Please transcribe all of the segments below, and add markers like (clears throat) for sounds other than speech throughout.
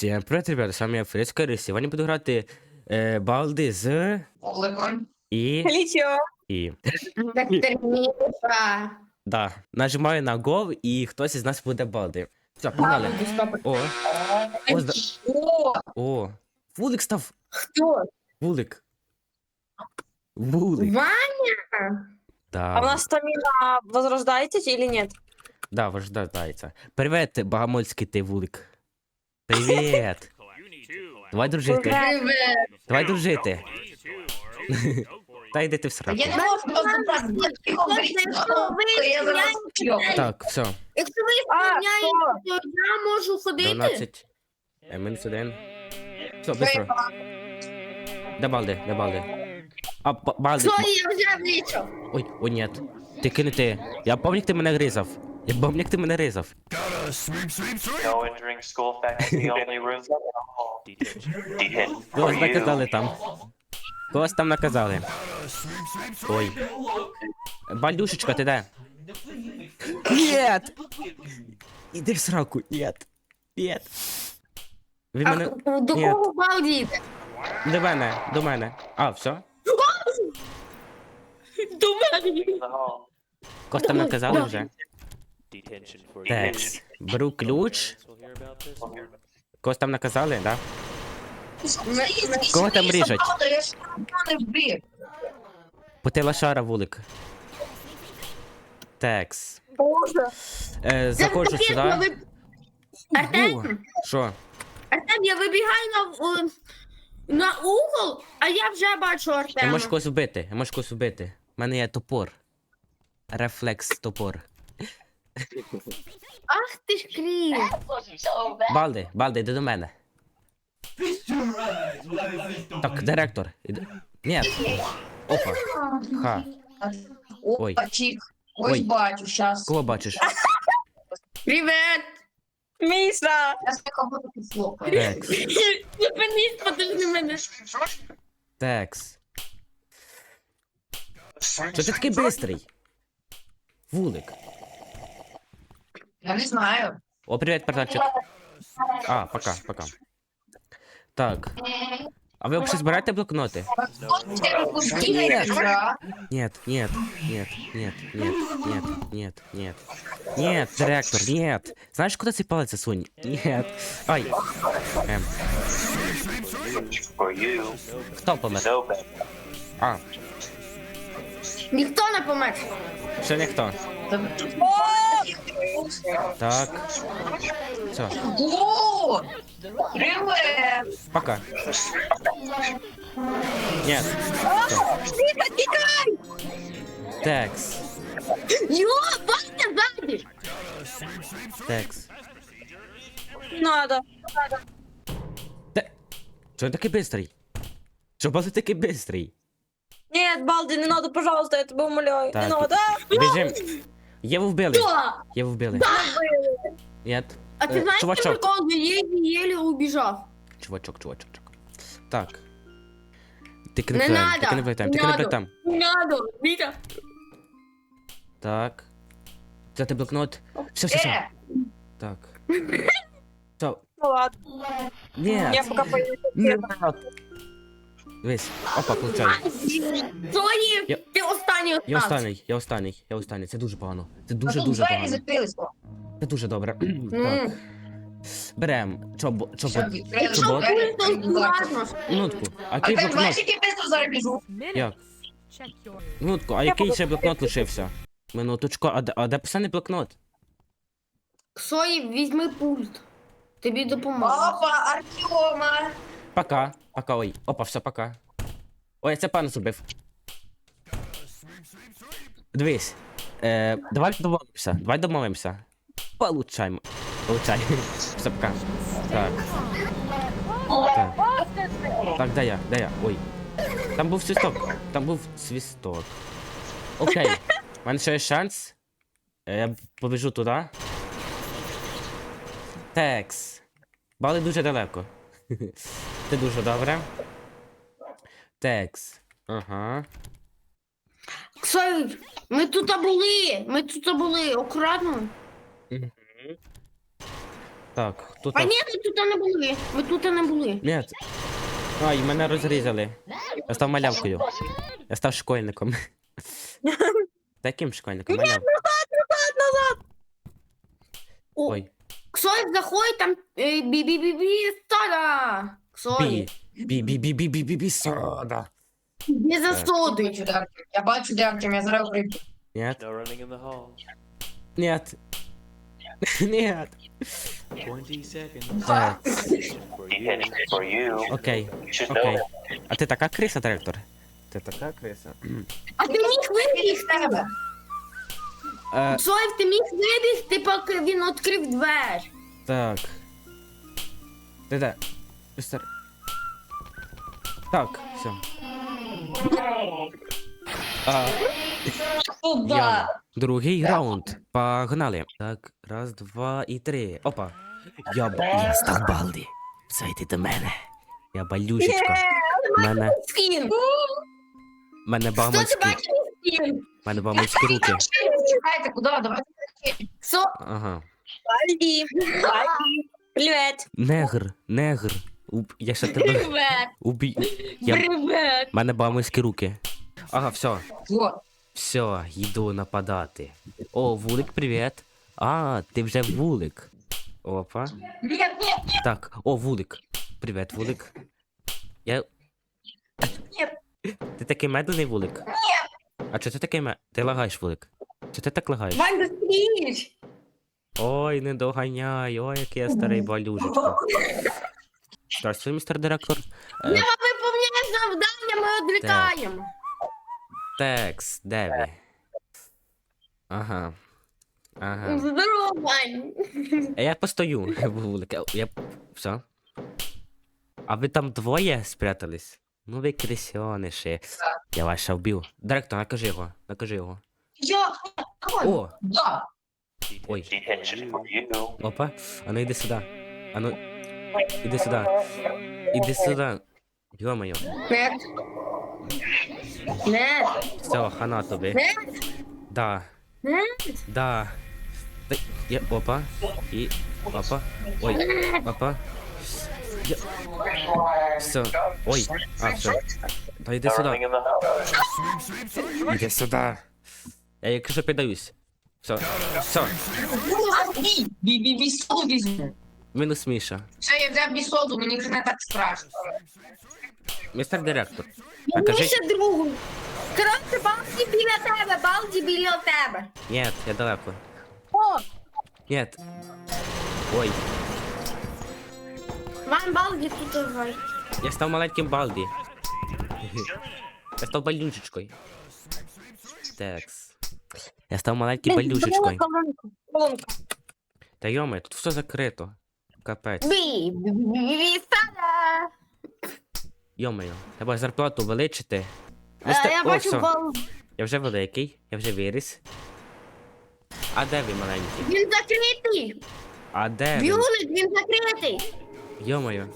Всім привіт, ребята, з вами я Фриско Рис. Сьогодні буду грати е, балди з Олегон. і. Лічо. і. Так терміша. Да. Нажимаю на гол і хтось із нас буде балди. Все, погнали. О, О, зда- О. Вулик став. хто? Вулик. Вулик. Ваня? Да. А у нас стамина возрождаетесь или нет? Да, вождається. Привіт, багамольський ти вулик. Привіт. Давай дружити. Привет. Давай дружити. Та йди ти в сраку. Я не можу просто Я. Так, все. Якщо ви сповняєте, то я можу ходити. 12. Е, Мінус один. Все, быстро. Де балди, де балди? А, балди. Що я вже влічив? Ой, о, нет. Ти кинути. Я пам'ятаю, ти мене гризав. Пам'ятаю, як ти мене гризав. No entering school faculty only rooms Когось наказали там. Когось там наказали. Ой. Бальдушечка, ти де? Нет! Іди в сраку, нет. Нет. Ви А мене. до Ні. кого балдіти? До мене, до мене. А, все? До мене. Когось там наказали вже? Detention for you. Текс. Беру ключ. Когось там наказали, да? Кого там ріжуть? Я. Потила шара вулик. Текс. Боже. Е, заходжу сюди. я ви- Артем, Що? Артем, я вибігаю на, о, на угол, а я вже бачу Я Артема. можу когось вбити, я можу когось вбити. У мене є топор. Рефлекс топор. Ах ти ж крів. Балди, Балди, йди до мене. Так, директор. Іди. Ні. Опа. Ха. Ой. О, чик. Ось Ой. бачу, щас. Кого бачиш? Привет. Міша. Я з кого слухаю. Текс. Зупинись, подожди мене. Текс. Що ти такий бистрий? Вулик. Я не знаю. О, привіт, пардончик. А, пока, пока. Так. А ви взагалі збираєте блокноти? Нет, нет, нет, нет, нет, нет, нет, нет. Нет, директор, нет. Знаешь, куда цей палець засунь? Нет. Ай. Ем, For you. хто помер? No better. А, Ніхто не помер. ще ніхто. Так. Все, О! Привет! пока. Нет. Міша, тікай! Текс. Йо, Ваня, ззаді. Текс. Надо. Те... Чого він такий бистрий? Чого Балди такий бистрий? Нет, Балди, не надо, пожалуйста, я тебе умоляю. Так. Не надо. Біжим. Єву вбили. Що? Єву вбили. Нет. А ти Е, знаєш, що чувачок. прикол, я єлі-єлі убіжав. Чувачок, чувачок, чувачок. Так. Ти Не кріпляй, ти надо, кріпляй там, не ти кріпляй надо. там. Не надо, Віка. Так. Взяти блокнот. Все, все, все. Е! Так. (laughs) Все. Ну ладно. Ні. Я пока пойду. Ні. Дивись. Опа, получай. Сої, Я- ти останній Я останній, я останній, я останній. Це дуже погано. Це дуже дуже двері погано. Це дуже добре. (clears throat) Так. Ну, Берем. Чобо, чобо. То ладно. Минутку. А А який блокнот? бачиш, який бистро зараз біжу. Як? Минутку, а який ще блокнот лишився? Минуточку, а де, а де писаний блокнот? Сої, візьми пульт. Тобі допоможе. Опа, Артема! Пока. Пока, ой. Опа, все, пока. Ой, це пан зробив. Дивись. Е, давай домовимося. Давай домовимося. Получаємо. Получай. (laughs) Все, пока. Так. Так. Так, де я? Де я? Ой. Там був свисток. Там був свисток. Окей. У мене ще є шанс. Е, Я побіжу туди. Текс. Бали дуже далеко. (laughs) Це дуже добре. Текс. Ага. Сої, ми тут були. Ми тут були. Акуратно. Так, тут. А ні, ви тут не були. Ви тут не були. Ні. Ай, мене розрізали. Я став малявкою. Я став школьником. (laughs) Таким школьником, маляв. О, Ой, Ксой, заходь, там е, бі-бі-бі-бі, стара. Ксой, бі, бі, бі, бі, бі, бі, бі, сода. не. Бачу, Дартем. Я бачу, Дартем, я зараз прийду. Нет, No running in the hall. нет. Нет. 20 seconds. Так, For you. Окей, окей. А ти така криса, директор? Ти така криса? А ти міг вибігти? Е, Ксой, ти міг вибігти, поки він відкрив двері. так. Ти де? Містер. Так, все. А, я. Другий раунд. Погнали. Так, раз, два і три. Опа. Я, б- я став Балді. Все, йди до мене. Я балюшечка. Мене, Скін. мене Хто ти бамочки. бачив скін? Мене бамочки руки. Чекайте, куди? Давайте. Со... Ага. Привет. (laughs) Негр, негр. Уб... Я ще тебе Привет. убій. Я... Привет. Мене бамочки руки. Ага, все. Вот. Все, йду нападати. О, вулик, привіт. А, ти вже вулик. Опа. Нет, нет, нет, Так, о, вулик. Привіт, вулик. Я. нет. Ти такий медленний вулик? Ні. А чого ти такий ме... Ти лагаєш, вулик? Чи ти так лагаєш? Вань, быстріш. Ой, не доганяй, ой, який я старий (laughs) балюжечка. Здравствуй, містер директор. Е, Виповняєш завдання, ми відлітаємо. Текс, де ви? Ага. Ага. Здорово, Вань. А я постою. Я... Все. А ви там двоє спрятались? Ну ви крисьониші. Я вас ще вбив. Директор, накажи його, накажи його. Я. О, Да. Ой. You. опа. А ну іди сюди. А ну. Іди сюди. Іди сюди. Йо-моє. Нет. Нет. Все, хана тобі. Нет. Да. Нет. Да. Та- Я, опа. І. Опа. Ой. Опа. Я... Все. Ой. А, все. Та йди сюди. the hall. Іди сюди. Я як що піддаюсь. Все. Все. Бі, бі, бі, бі, соду візьму. Мінус Міша. Все, я взяв бісоду, мені вже не так страшно. Містер директор. А кажи. Міша другу. Коротше, Балді біля тебе, Балді біля тебе. Ні, я далеко. О, Ні. Ой. Вань, Балді тут давай. Я став маленьким балді. Я став балюшечкою. Текс. Я став маленьким балюшечкою. Колонка. Та йоме, тут все закрито. Капець. Бі, бі, бі, бі, стара. Йомею, треба зарплату величити. Е, Містер- Я О, бачу все. Бал. Я вже великий, я вже виріс. А де ви маленький? Він закритий. А де ви? Вюлик, він закритий. Йомою.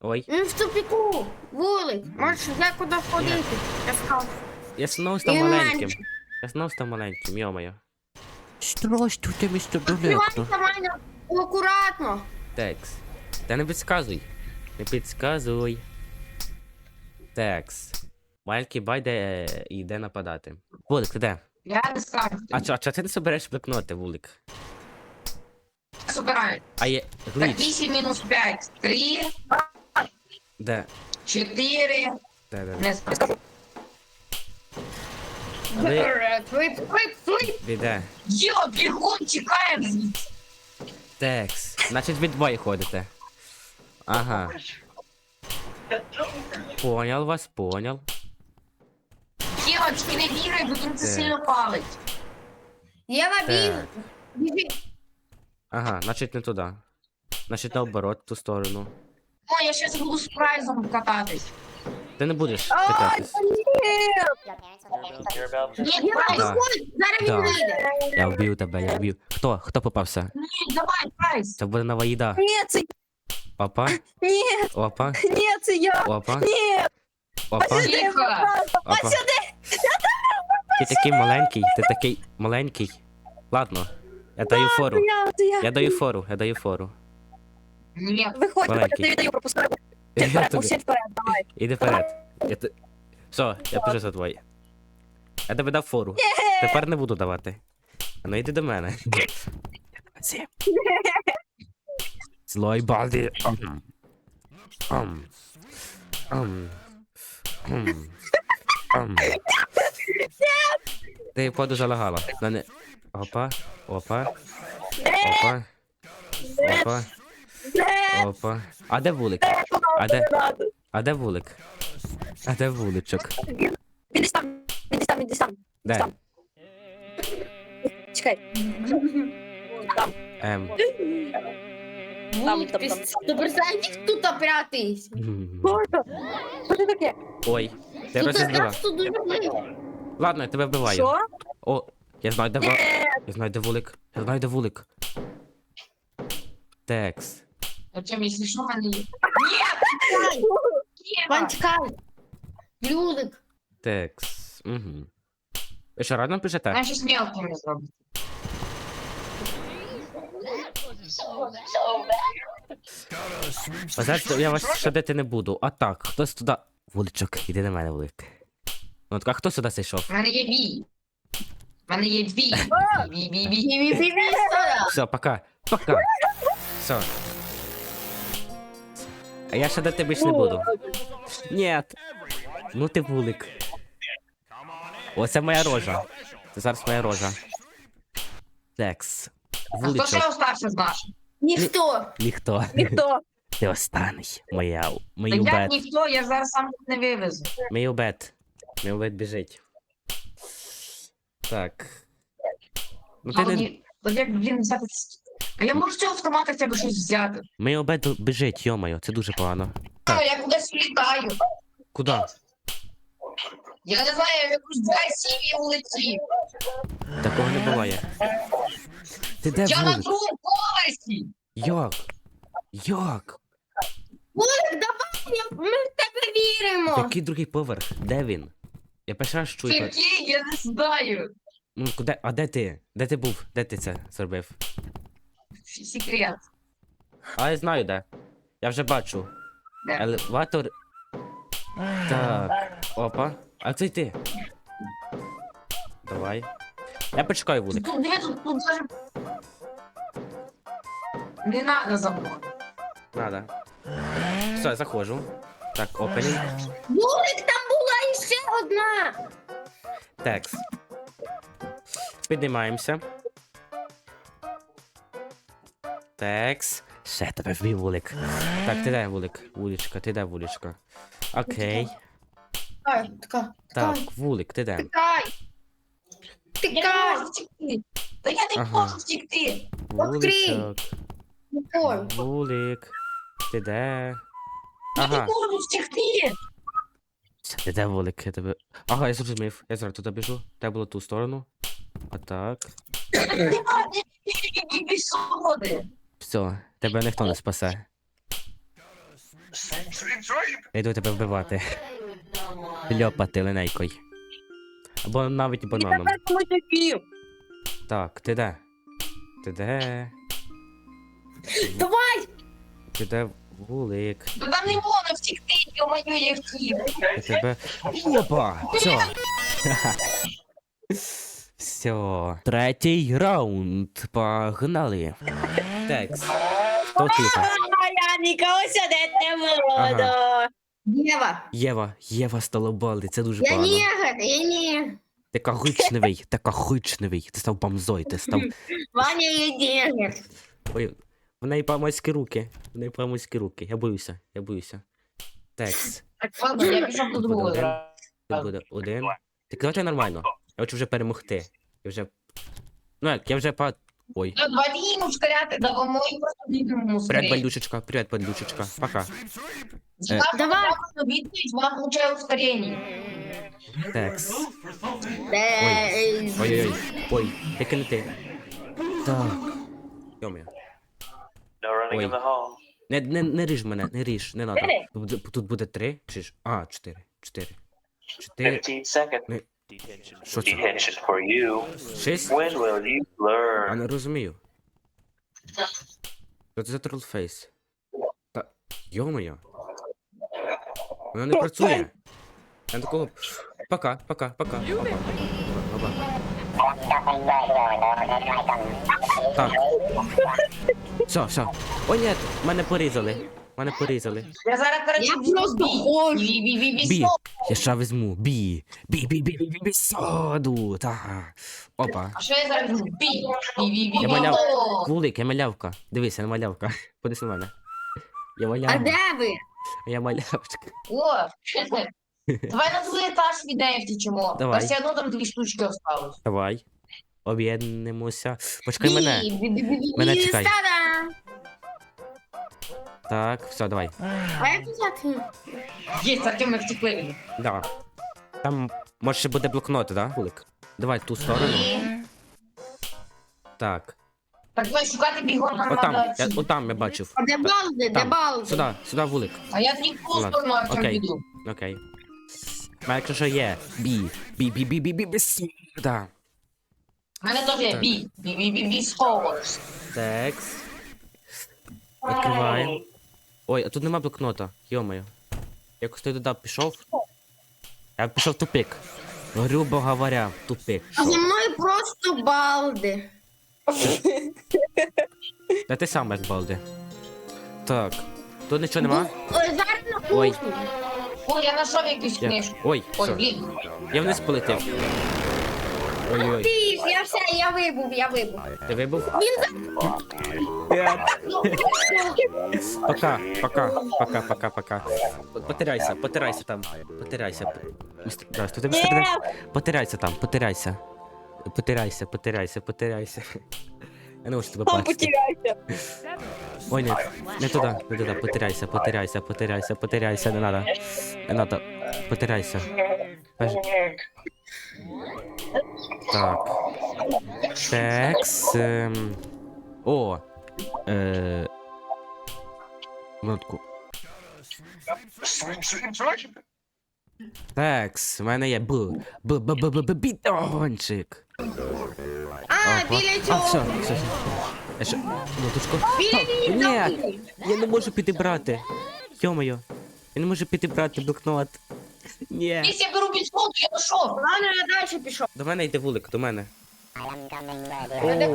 Ой, Він в тупіку. Вулик. Можеш вже куди ходити. Я сказав. я знову став Він маленьким. менший. Я знову став маленьким, йомою. Здравствуйте, містер Відкривайся, Ваня. Акуратно. Текс. Та не підказуй. Не підказуй. Текс. Маленький байде е, йде нападати. Вулик, ти де? Я не скажу. А чо, а чо ти не собереш блокноти, Вулик? Собираю. А є Так, глич. 8 мінус 5. 3, Де? 4. Де, де? Не скажу. Ви, Флип, флип, флип. ви де? Йо, бігом тікаємо звідси. Текс. Значить, ви двоє ходите. Ага. Понял вас, понял. Дівочки, не вірай, бо він це сильно палить. Єва, біг. Так. Біжи. Ага, значить не туди. Значить наоборот, в ту сторону. О, я щас буду з прайзом кататись. Ти не будеш this? Ні, Єва. Да. Зараз Да. вийде. Я вбив тебе, я вбив. Хто? Хто попався? Ні, давай, прайз. Це буде нова їда. Ні, це Опа, ні, опа, ні, це я. опа, Ні, опа, Тихо. опа. Ти такий маленький, ти такий маленький. Ладно. Я даю фору. Я, це я. Я даю фору, я даю фору. Ні. Виходь, виходь, я тобі даю пропускаю. Я Вперед, тобі. всі вперед, давай. Іди вперед. Я те... Все, я пишу за твої. Я тебе дав фору. Тепер не буду давати. А Ну йди до мене. Злой балді. Ам. Ам. Ам. Ам. Ам. Ти поду залагала. На не... Опа, опа. Опа. Опа. Опа. А де вулик? А де? А де вулик? А де вуличок? Він десь там, він десь там, він десь там. Де? Там. Чекай. Там. Ем. Вулик, там, там. ти представляєш, тут опрятись. Боже, Що це таке? Ой, ти Тут розізлила. якраз тут дуже близько. Ладно, я тебе вбиваю. Що? О, я знаю, де вулик. Я знаю, де вулик. Я знаю, де вулик. Текс. Що, в мене є. Вань, чекай. Вулик. Текс. Угу. Ви що, радно пишете? Щось мелкими зробити. А знаєте, я вас шадити не буду. А так, хтось туди. Вуличок, іди на мене, вулик. Ну так, а хто сюди зайшов? Мене є бій. Мене є. Бій, бій, бій. Бі-бі-бі-бі. Все, пока. Пока. Все. А я шадити більше не буду. Нет. Ну ти вулик. Оце моя рожа. Це зараз моя рожа. Текс. А хто Вуличок. ще остався з наших? Ніхто. Ніхто. Ніхто. (laughs) Ти останній. Моя. Та Мій як убет. ніхто, я зараз сам не вивезу. Мій убет. Мій убет біжить. Так. Ну ти А не. От як, блін, взяти... ц- А я можу з цього автомата б щось взяти. Мій убет біжить, йомайо, це дуже погано. А, я кудись літаю. Куди? Я не знаю, я в якусь драйсів і улетів. Такого не буває. Ти де Я на вулик? другому поверсі. Як? Як? Вулик, давай, я- ми в тебе віримо. Який другий поверх? Де він? Я перший раз чую. про- Який, я не знаю. Ну, куди? А де ти? Де ти був? Де ти це зробив? Секрет. А я знаю де. Я вже бачу. Де? Елеватор. Так. Опа. А це ти. Давай. Я почекаю вулик. Тут, диви, тут, тут даже... Не надо забути. Надо. Все, заходжу. Так, опенінг. Вулик, там була іще одна. Текс. Піднімаємося. Текс. Ще тебе вбив вулик. Так, ти де вулик? Вуличка, ти де вуличка? Окей. Тикай, тикай, Так, тикай, вулик, ти де? тикай. Я не Тикай. можу. Та я не Ага. можу втекти. Вуличок. Вулик. Ти де? Я не Ага. можу втекти. Все, Ти де вулик? Я тебе. Ага, я зрозумів. Я зараз туди біжу. Треба було ту сторону. А так. Ні, ні, ні, свободи. Все, тебе ніхто не спасе. Я йду тебе вбивати. Льопати линейкою. Або навіть бананом. Так, ти де? Ти де? Давай. Ти де вулик? Та там не можна втекти, йо-моє, я втік. Я тебе. Опа! Все. Все. Третій раунд. Погнали. Текс. Хто тут? Я нікого сюди не буду. Ага. Єва. Єва, Єва столобалди, це дуже Я погано. негр, я не. Ти кагичневий, ти кагичневий. Ти став бамзой, ти став. (laughs) Ваня, я негр. Ой, в неї помоські руки. В неї помоські руки. Я боюся, я боюся. Текс. Так, ладно, я пішов до Буде другого. один. Тут буде один. Так давайте нормально. Я хочу вже перемогти. Я вже. Ну як, я вже по. Ой. Ну, Два йому ускоряти, допомогу просто бігому Привіт, ускоряти. бандючечка, привіт, бандючечка. Пока. Давай. Відповідь, вам получаю ускорення. Текс. Ой. Ой-ой-ой. Ой, тільки не ти. Так. Йомя. Running Ой. in the hall. Не, не, не ріж мене, не ріж, не надо. Чотири. Тут буде, тут буде три, чи ж. А, чотири. Чотири. Чотири. 15 seconds. Що це? Шість? А не розумію. Що це за тролфейс? Та. Йо-моє. Воно не працює. Я такого. Пока, пока, пока. Опа. Опа. Так. Все, все. О, ні, мене порізали. Мене порізали. Я зараз, короче, Я візьму просто хочу. Бі. Я ще візьму. Бі. Бі, бі, бі, бі, бі, бі, соду. Та. Опа. А що я зараз візьму? Бій. Бій, бій, бій, Я бій, маляв. Вулик, я малявка. Дивися, я малявка. (laughs) Подивись на мене. Я А малявка. де ви? Я малявочка. О, (laughs) давай на другий етаж віддаємо втічемо. Давай. Та все одно там дві штучки осталось. Давай. Об'єднимося. Почекай мене. Мене чекай. стара. Так, все, давай. А як взяти? Є, Артем, ми втекли. Да. Там може ще буде блокнот, да, Вулик? Давай ту сторону. Так. Так давай шукати бігом Отам, я, ці. отам я бачив. А де балди? Де Там. балди? Сюди, сюди, Вулик. А я в ту Ладно, сторону Артем окей. піду. Окей. А якщо що є? Бі. Бі, бі, бі, бі, бі, бі, Да. У мене теж є бій. Бій, бій, бій, бій, сховаш. Текст. Відкриваємо. Ой, а тут нема блокнота. Йомаю. Якось той туди пішов. Я пішов в тупик. Грубо говоря, в тупик. А зі мною просто балди. Та ти сам як балди. Так. Тут нічого нема? Ой, зараз на Ой. кухні. Ой, я знайшов якусь Я... книжку. Ой, Ой, все. блін. Я вниз полетів. Ой-ой. Ти, я все, я вибув, я вибув. Ти вибув? Він Пока, пока, пока, пока, пока. Потирайся, потирайся там. Потирайся. Містер- містер. Потирайся там, потирайся. Потирайся, потирайся, потирайся. Я не хочу тебе бачити. Ой, ні, не туди, не туди, потирайся, потирайся, потирайся, потирайся, не надо. Не надо, потирайся. Пож- Так. Текс. ем, О. Е... Минутку. Текс, у мене є б. Б, б, б, б, б, бідончик. А, біля А, цього. все, все, все. Я ще, минуточку. Біля Ні, ліжка. я не можу підібрати. Йо-моє. Я не можу підібрати блокнот. Ні. Якщо я беру підсолку, я пішов. Ладно, я далі пішов. До мене йде вулик, до мене. Куди?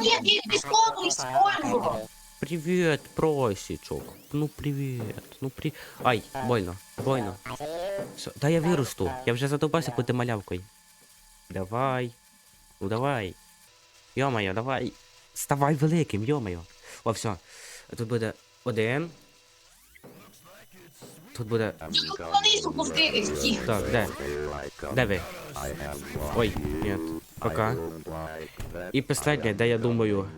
Ні, я підсолку использував. Привет, просічок. Ну привет. Ну при. Ай, больно, больно. Все, да я виросту. Я вже задовбався бути малявкою. Давай. Ну давай. Йо-моє, давай. Ставай великим, йо-моє. О, все. Тут буде один. Тут буде. Тут всіх. Так, де? Де ви? Ой, нет. Пока. І последнє, де я думаю.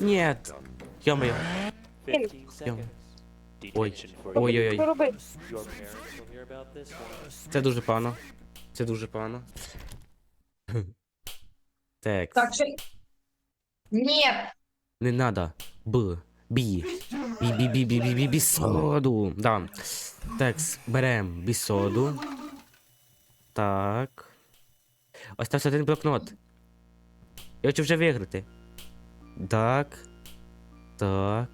Нет. Йо-моє. Ой. Ой-ой-ой. Це дуже погано. Це дуже погано. Так, Так, що... Ні, не надо. Б. Бі. Бі, бі, бі, бі, бі, бі, бі, соду. Да. Так, берем бісоду. Так. Остався один блокнот. Я хочу вже виграти. Так. Так.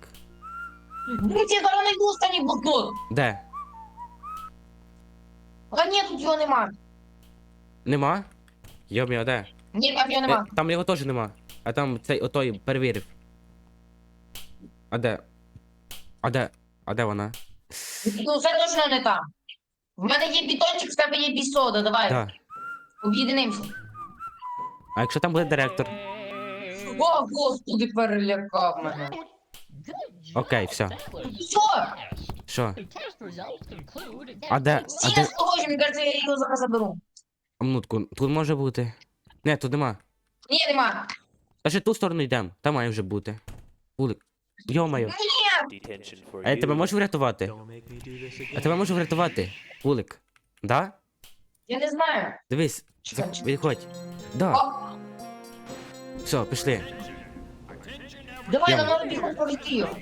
будь я зараз найду останній блокнот. Де? А ні, тут його нема. Нема? Йом'я, де? Ні, там його Е, нема. там його теж нема. А там цей отой перевірив. А де? А де? А де вона? Ну, це точно не там. В мене є бітончик, в тебе є бісода, давай. Так. Об'єднаємося. А якщо там буде директор? О, господи, перелякав мене. Окей, все. Все, Що? А де? А де? з того, що мені кажеться, я його зараз заберу. А минутку, тут може бути. Не, тут нема. Ні, нема. Та ще ту сторону йдемо. Там має вже бути. Вулик. For А я тебе можу врятувати? А тебе можу врятувати? Вулик. Да? я не знаю. Дивись. Чекай, за- чекай. Відходь. Да. О, Все, пішли. давай, Я- нам треба бігом пройти його.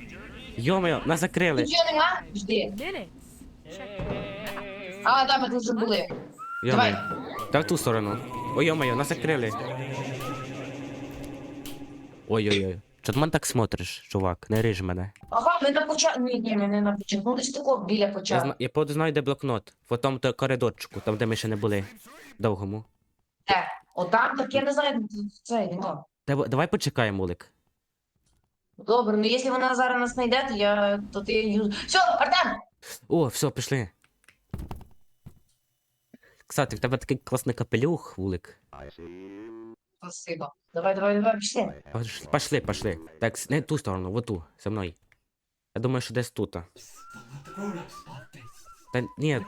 Йо-моє, нас закрили. Тут його нема? Жди. А, там ми тут вже були. Давай. Йо-моє. Та в ту сторону. Ой, ё-моё, нас закрили. Ой-ой-ой. Чо ти мене так смотриш, чувак? Не риж мене. Ага, ми на початку. Ні, ні, ми не на початку. Ну десь тако біля Я, початку. зна... я походу знаю, де блокнот. В тому то коридорчику, там, де ми ще не були. Довгому. Де? Отам, так я не знаю, це нема. Дав- Давай почекаємо, Улик. Добре, ну якщо вона зараз нас знайде, то я то ти її. Все, Артем! О, все, пішли. Кстати, в тебе такий класний капелюх, Вулик. Спасибо. Давай, давай, давай, пішли. Пошли, пошли, пошли. Так, с- не ту сторону, в ту, за мною. Я думаю, що десь тут. Та ні.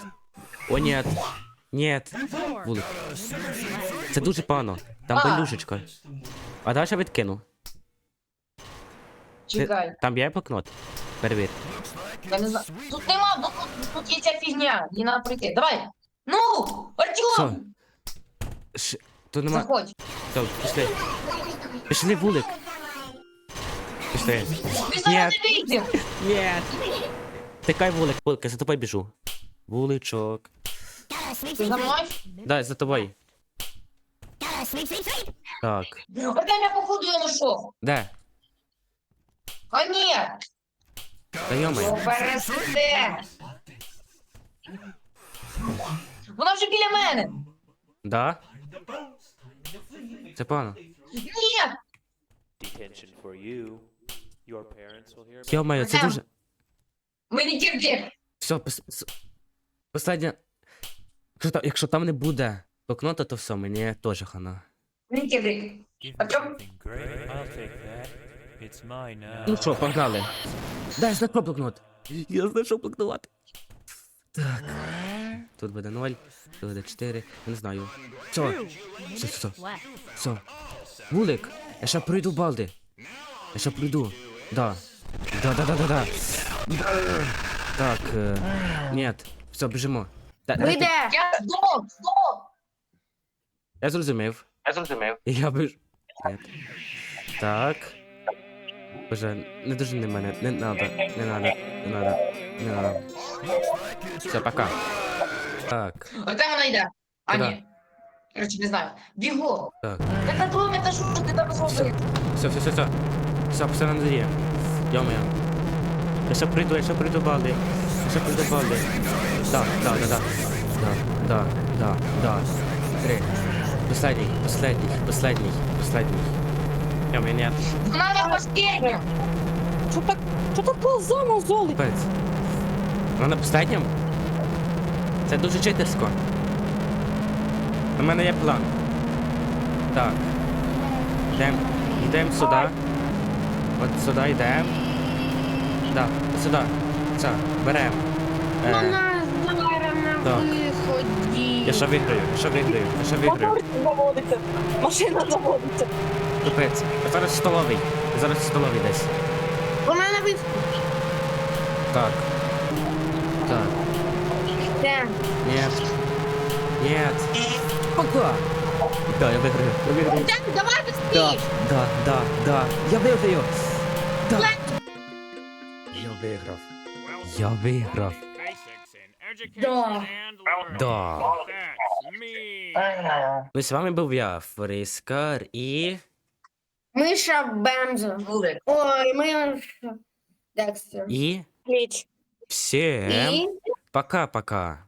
О, ні. Ні. Вулик. Це дуже погано. Там А. белюшечка. А давай ще відкину. Чекай. Там є блокнот. Перевір. Я не знаю. Тут нема, бо тут, тут є ця фігня. Її треба пройти. Давай! Ну! Що? Артем! Ш... Тут нема. Заходь. Все, пішли. Пішли, Вулик. Пішли. Ми зараз не вийдемо. Ні. Тикай вулик, вулик, я за тобою біжу. Вуличок. Ти за мною? Да, за тобою. Так. Артем, я походу я знайшов. Де? А ні! Та йомай. Пересиде! Вона вже біля мене! Да? Це погано. Ні! Detention for you. Your parents will hear about Йомаю, це дуже. Ми не тільки! Все, пос... с- Последня. Якщо там, якщо там не буде блокнота, то все, мені теж хана. Ми не тільки! Артем? Great, I'll take that. It's mine now. Ну що, погнали. Дай, знайшов блокнот. Я знайшов блокнот. Так. Тут буде 0, тут буде 4, я не знаю. Все, все, все, все. Все. Вулик, я ще пройду балди. Я ще пройду. Да. Да, да, да, да, да. Так, е... Нет. Все, біжимо. Та- Ви де? Я здох! Здох! Я зрозумів. Я зрозумів. Я біж... Нет. Так. Боже, не дуже не мене. Не надо, не надо, не надо, не надо. Все, пока. Так, Артем вона йде! А ні. Короче, не знаю. Бігом! так. Так на твоєму етажу, що ти там зробив? Все, все, все, все. Все, все на дворі. Йо-моє. Я ще прийду, я ще прийду балди. Я ще прийду балди. Да, да, да, да. Да, да, да, да. Три. Последний, последний, последний, последний. Йо-моє, нет. Вона на последню! Що так, що так ползано, золи? Капець. Ну на останньому? Це дуже читерсько. У мене є план. Так. Йдемо йдем сюди. От сюди йдемо. Так, от сюди. Це, беремо. Е, Вона зараз на так. виході. я ще виграю, я ще виграю, я ще виграю. Заводиться. Машина заводиться. Капець. Я зараз столовий. Я зараз столовий десь. Вона на виході. Так. Так. Де? Нет. Нет. Пока. Да, я выиграю. Я выиграю. Де? Давай Да, быстрее. да, да, да. Я выиграю. Да. Я виграв. Я виграв. Да. Да. Ну, з вами був я, Фрискар, і... Миша Бензо. Вулик. Ой, Миша. Декстер. І... Кліч. Всем І пока-пока.